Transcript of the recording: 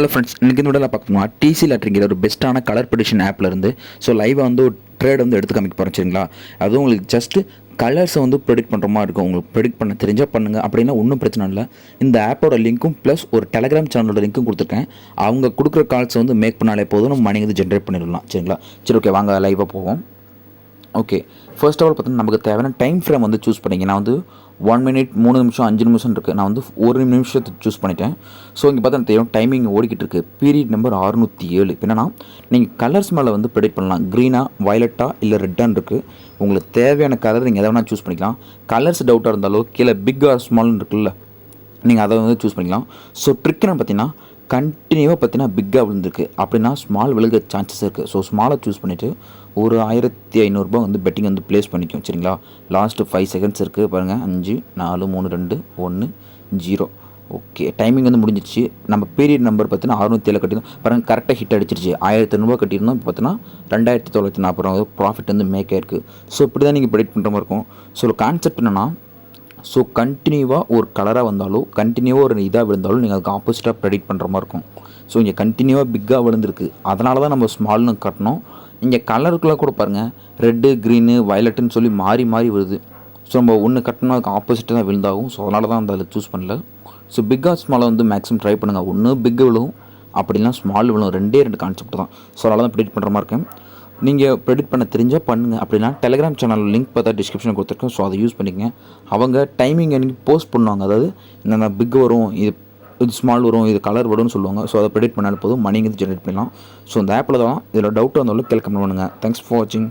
Hello friends இன்றைக்கி இந்த விடல பார்க்கணும்னா டிசி லாட்ரிங்கிற ஒரு பெஸ்ட்டான கலர் ப்ரெடிஷன் ஆப்பில் இருந்து ஸோ லைவாக வந்து ஒரு ட்ரேட் வந்து எடுத்து காமிக்க போகிறோம் சரிங்களா? அதுவும் உங்களுக்கு ஜஸ்ட்டு கலர்ஸை வந்து ப்ரெடிக்ட் பண்ணுற மாதிரி இருக்கும். உங்களுக்கு ப்ரெடிக்ட் பண்ண தெரிஞ்சால் பண்ணுங்கள் அப்படின்னா ஒன்றும் பிரச்சனை இல்லை. இந்த ஆப்போட லிங்க்கும் ப்ளஸ் ஒரு டெலகிராம் சேனலோட லிங்க்கும் கொடுத்துருக்கேன். அவங்க கொடுக்குற கால்ஸை வந்து மேக் பண்ணாலே போதும். நம்ம மணி வந்து ஜென்ரேட் பண்ணிடலாம் சரிங்களா? சரி ஓகே வாங்க லைவாக போவோம். ஓகே ஃபர்ஸ்ட் ஆஃப் ஆல் பார்த்தீங்கன்னா நமக்கு தேவையான டைம் ஃப்ரேம் வந்து சூஸ் பண்ணிங்க. நான் வந்து ஒன் மினிட் மூணு நிமிஷம் அஞ்சு நிமிஷம் இருக்குது நான் வந்து ஒரு நிமிஷத்தை சூஸ் பண்ணிட்டேன். ஸோ இங்கே பார்த்தா தெரியும் டைமிங் ஓடிக்கிட்டு இருக்குது பீரியட் நம்பர் அறுநூற்றி ஏழு என்னென்னா நீங்கள் கலர்ஸ் மேலே வந்து ப்ரெடிக்ட் பண்ணலாம். க்ரீனாக வயலட்டாக இல்லை ரெட்டான்னு இருக்குது உங்களுக்கு தேவையான கலர் நீங்கள் எதை வேணால் சூஸ் பண்ணிக்கலாம். கலர்ஸ் டவுட்டாக இருந்தாலும் கீழே பிக் ஆர் ஸ்மால்னு இருக்குல்ல நீங்கள் அதை வந்து சூஸ் பண்ணிக்கலாம். ஸோ ட்ரிக்குன்னு பார்த்தீங்கன்னா கண்டினியூவாக பார்த்தீங்கன்னா பிக்காக விழுந்திருக்கு. அப்படின்னா ஸ்மால் விழுக சான்சஸ் இருக்குது ஸோ ஸ்மாலை சூஸ் பண்ணிவிட்டு ஒரு ஆயிரத்தி ஐநூறுரூபா வந்து பெட்டிங் வந்து ப்ளேஸ் பண்ணிக்கும். சரிங்களா? லாஸ்ட்டு ஃபைவ் செகண்ட்ஸ் இருக்குது பாருங்கள் அஞ்சு நாலு மூணு ரெண்டு ஒன்று ஜீரோ ஓகே டைமிங் வந்து முடிஞ்சிச்சு நம்ம பீரியட் நம்பர் பார்த்தீங்கன்னா அறுநூத்தி ஏழு கட்டியிருந்தோம். பாருங்கள் கரெக்டாக ஹிட் அடிச்சிருச்சு. ஆயிரத்தி ஐநூறுபா கட்டியிருந்தோம். இப்போ பார்த்தீங்கன்னா ரெண்டாயிரத்தி தொள்ளாயிரத்தி நாற்பது ரூபா ப்ராஃபிட் வந்து மேக் ஆயிருக்கு. ஸோ இப்படி தான் நீங்கள் ப்ரெடிக்ட் பண்ணுற மாதிரி இருக்கும். ஸோ கான்செப்ட் என்னென்னா ஸோ கண்டினியூவாக ஒரு கலராக வந்தாலும் கண்டினியூவாக ஒரு இதாக விழுந்தாலும் நீங்கள் அதுக்கு ஆப்போசிட்டாக ப்ரெடிக்ட் பண்ணுற மாதிரி இருக்கும். ஸோ இங்கே கண்டினியூவாக பிக்காக விழுந்திருக்கு. அதனால தான் நம்ம ஸ்மால்னு கட்டணும். இங்கே கலருக்குள்ளே கூட பாருங்கள் ரெட்டு க்ரீனு வயலட்டுன்னு சொல்லி மாறி மாறி விழுது. ஸோ நம்ம ஒன்று கட்டணும் அதுக்கு ஆப்போசிட்டாக தான் விழுந்தாகும். ஸோ அதனால தான் அந்த அதில் சூஸ் பண்ணல. ஸோ பிக்காக ஸ்மாலை வந்து மேக்ஸிமம் ட்ரை பண்ணுங்கள் ஒன்று பிக்கு விழுவும் அப்படிலாம் ஸ்மால் விழுவும் ரெண்டே ரெண்டு கான்செப்ட் தான். ஸோ அதனால தான் ப்ரெடிக்ட் பண்ணுற மாதிரி இருக்கேன். நீங்கள் ப்ரெடிக்ட் பண்ண தெரிஞ்சால் பண்ணுங்கள் அப்படின்னா டெலிகிராம் சேனல் லிங்க் பார்த்தா டிஸ்கிரிப்ஷன் கொடுத்துருக்கோம் ஸோ அதை யூஸ் பண்ணிக்கங்க. அவங்க டைமிங் அன்றைக்கி போஸ்ட் பண்ணுவாங்க. அதாவது இந்த பிக் வரும் இது இது ஸ்மால் வரும் இது கலர் வரும்னு சொல்லுவாங்க. ஸோ அதை ப்ரெடிக்ட் பண்ணாலும் போதும். மணிங்கிறது ஜென்ரேட் பண்ணலாம். ஸோ இந்த ஆப்பில் தான் இதில் டவுட் வந்தாலும் கேள்வி கமெண்ட் பண்ணுங்கள் தேங்க்ஸ் ஃபார் வாட்சிங்